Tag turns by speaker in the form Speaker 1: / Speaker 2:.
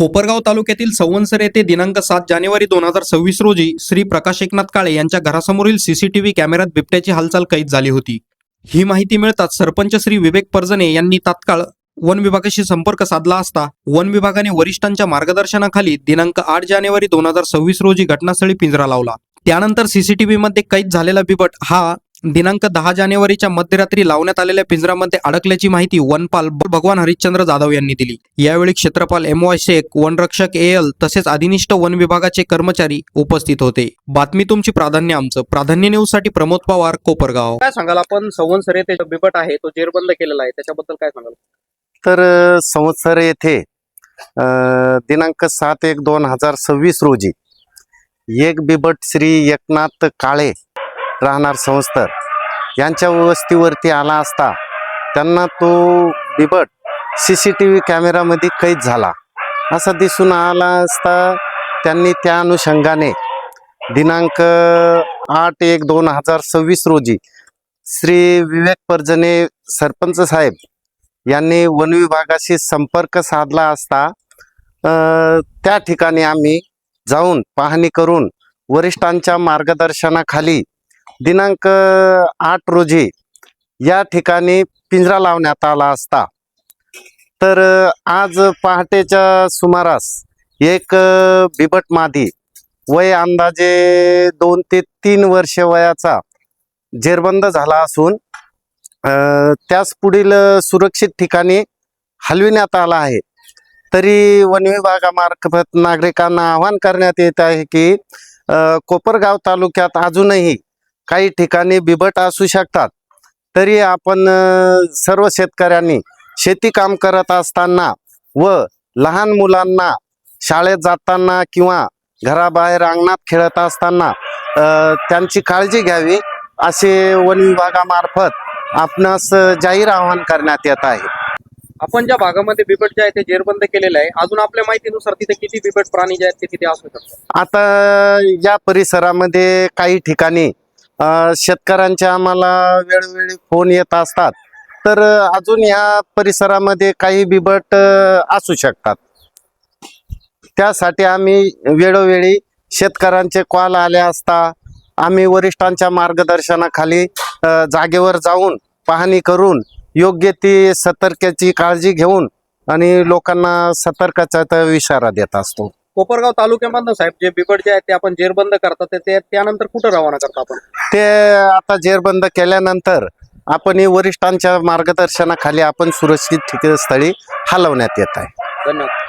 Speaker 1: कोपरगाव तालुक्यातील सवनसर येथे दिनांक सात जानेवारी दोन हजार सव्वीस रोजी श्री प्रकाश एकनाथ काळे यांच्या घरासमोरील सीसीटीव्ही कॅमेऱ्यात बिबट्याची हालचाल कैद झाली होती. ही माहिती मिळताच सरपंच श्री विवेक परजणे यांनी तात्काळ वन विभागाशी संपर्क साधला असता वन विभागाने वरिष्ठांच्या मार्गदर्शनाखाली दिनांक आठ जानेवारी दोन हजार सव्वीस रोजी घटनास्थळी पिंजरा लावला. त्यानंतर सीसीटीव्हीमध्ये कैद झालेला बिबट हा दिनांक दहा जानेवारीच्या मध्यरात्री लावण्यात आलेल्या पिंजरामध्ये अडकल्याची माहिती वनपाल भगवान हरिश्चंद्र जाधव यांनी दिली. यावेळी क्षेत्रपाल एम वाय शेख वनरक्षक ए एल तसेच अधिनिष्ठ वन विभागाचे कर्मचारी उपस्थित होते. बातमी तुमची प्राधान्य आमचं. प्राधान्य न्यूजसाठी प्रमोद पवार कोपरगाव. काय सांगाल आपण? संवत्सर येथे बिबट आहे तो जेरबंद केलेला आहे. त्याच्याबद्दल काय सांगाल?
Speaker 2: तर संवत्सर येथे दिनांक सात एक दोन हजार सव्वीस रोजी एक बिबट श्री एकनाथ काळे राहणार संस्तर यांच्या वस्तीवरती आला असता त्यांना तो बिबट सी सी टी व्ही कॅमेरामध्ये कैद झाला. असा दिसून आला असता त्यांनी त्या अनुषंगाने दिनांक आठ एक दोन हजार सव्वीस रोजी श्री विवेक परजने सरपंच साहेब यांनी वन विभागाशी संपर्क साधला असता त्या ठिकाणी आम्ही जाऊन पाहणी करून वरिष्ठांच्या मार्गदर्शनाखाली दिनांक आठ रोजी या ठिकाणी पिंजरा लावण्यात आला असता. तर आज पहाटेच्या सुमारास एक बिबट मादी वय अंदाजे दोन ते तीन वर्ष वयाचा जेरबंद झाला असून त्यास पुढील सुरक्षित ठिकाणी हलविण्यात आला आहे. तरी वन विभागामार्फत नागरिकांना आवाहन करण्यात येत आहे की कोपरगाव तालुक्यात अजूनही काही ठिकाणी बिबट असू शकतात. तरी आपण सर्व शेतकऱ्यांनी शेती काम करत असताना व लहान मुलांना शाळेत जाताना किंवा घराबाहेर अंगणात खेळत असताना त्यांची काळजी घ्यावी असे वन विभागामार्फत आपणास जाहीर आवाहन करण्यात येत आहे.
Speaker 1: आपण ज्या भागामध्ये बिबट जे आहे ते जेरबंद केलेलं आहे अजून आपल्या माहितीनुसार तिथे किती बिबट प्राणी जे आहेत ते तिथे असू शकतात?
Speaker 2: आता या परिसरामध्ये काही ठिकाणी शेतकऱ्यांचे आम्हाला वेळोवेळी फोन येत असतात. तर अजून या परिसरामध्ये काही बिबट असू शकतात. त्यासाठी आम्ही वेळोवेळी शेतकऱ्यांचे कॉल आले असता आम्ही वरिष्ठांच्या मार्गदर्शनाखाली जागेवर जाऊन पाहणी करून योग्य ती सतर्काची काळजी घेऊन आणि लोकांना सतर्काचा इशारा देत असतो.
Speaker 1: कोपरगाव तालुक्यामधनं साहेब जे बिबट जे आहेत ते आपण जेरबंद करतात ते- ते त्यानंतर कुठं रवाना करता आपण?
Speaker 2: ते आता जेरबंद केल्यानंतर आपण हे वरिष्ठांच्या मार्गदर्शनाखाली आपण सुरक्षित ठिकाणस्थळी हलवण्यात येत आहे.
Speaker 1: धन्यवाद.